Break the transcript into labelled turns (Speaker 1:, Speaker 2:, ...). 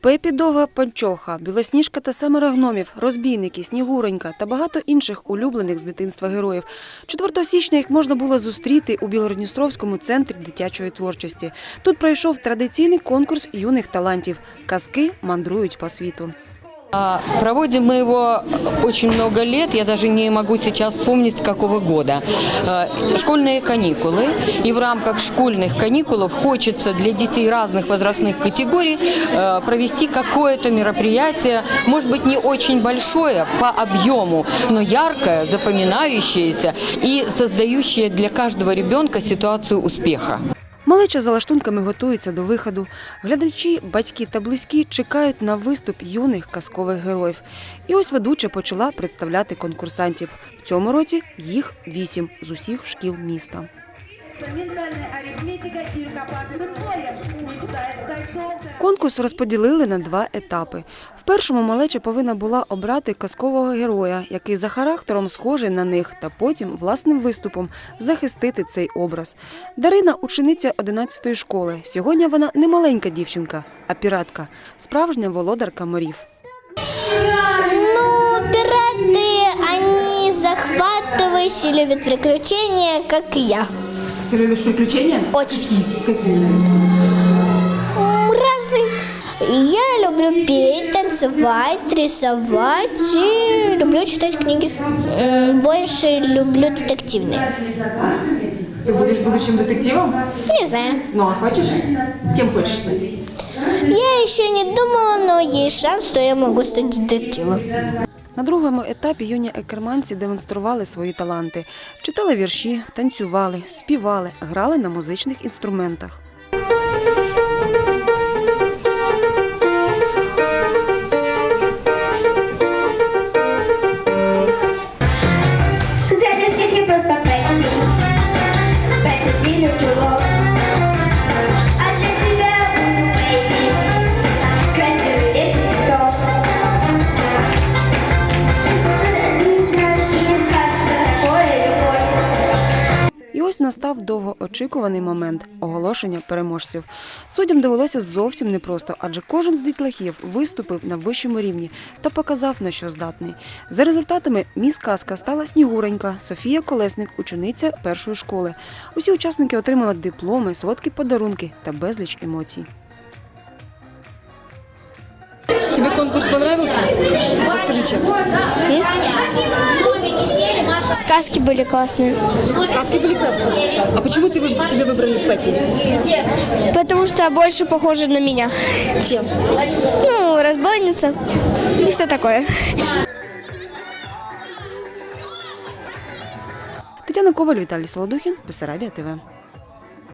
Speaker 1: Пепі довга панчоха, білосніжка та семеро гномів, розбійники, снігуронька та багато інших улюблених з дитинства героїв. 4 січня їх можна було зустріти у Білородністровському центрі дитячої творчості. Тут пройшов традиційний конкурс юних талантів. Казки мандрують по світу.
Speaker 2: А, Проводим мы его очень много лет, я даже не могу сейчас вспомнить, с какого года. А, Школьные каникулы, и в рамках школьных каникулов хочется для детей разных возрастных категорий э, провести какое-то мероприятие, может быть, не очень большое по объему, но яркое, запоминающееся и создающее для каждого ребенка ситуацию успеха.
Speaker 1: Малеча за лаштунками готується до виходу. Глядачі, батьки та близькі чекають на виступ юних казкових героїв. І ось ведуча почала представляти конкурсантів. В цьому році їх вісім з усіх шкіл міста. Конкурс розподілили на два етапи. В першому малеча повинна була обрати казкового героя, який за характером схожий на них, та потім власним виступом захистити цей образ. Дарина учениця 11-ї школи. Сьогодні вона не маленька дівчинка, а піратка, справжня володарка морів.
Speaker 3: Ну, пираты, они захватывающие, любят приключения, как и я.
Speaker 1: Ти любиш приключення?
Speaker 3: Очень. М, Разные. Я люблю петь, танцевать, рисовать и люблю читать книги. Больше люблю детективные.
Speaker 1: Ти будеш будущим детективом?
Speaker 3: Не знаю.
Speaker 1: Ну а хочеш? Ким хочеш стати?
Speaker 3: Я еще не думала, но есть шанс, что я могу стать детективом.
Speaker 1: На другому етапі юні екерманці демонстрували свої таланти, читали вірші, танцювали, співали, грали на музичних інструментах.
Speaker 4: Взять всех
Speaker 1: ось настав довгоочікуваний момент оголошення переможців. Суддям довелося зовсім непросто, адже кожен з дітлахів виступив на вищому рівні та показав на що здатний. За результатами міс казка стала Снігуренька, Софія Колесник, учениця першої школи. Усі учасники отримали дипломи, солодкі подарунки та безліч емоцій.
Speaker 2: Тебе конкурс понравился? Расскажи, чем.
Speaker 3: Сказки были классные.
Speaker 2: Сказки были выбрали Пеппи?
Speaker 3: Потому что больше похожа на меня.
Speaker 2: Чем?
Speaker 3: Ну, разбойница и все такое.
Speaker 1: Тетяна Коваль, Віталій Солодухін, Бесарабія ТВ.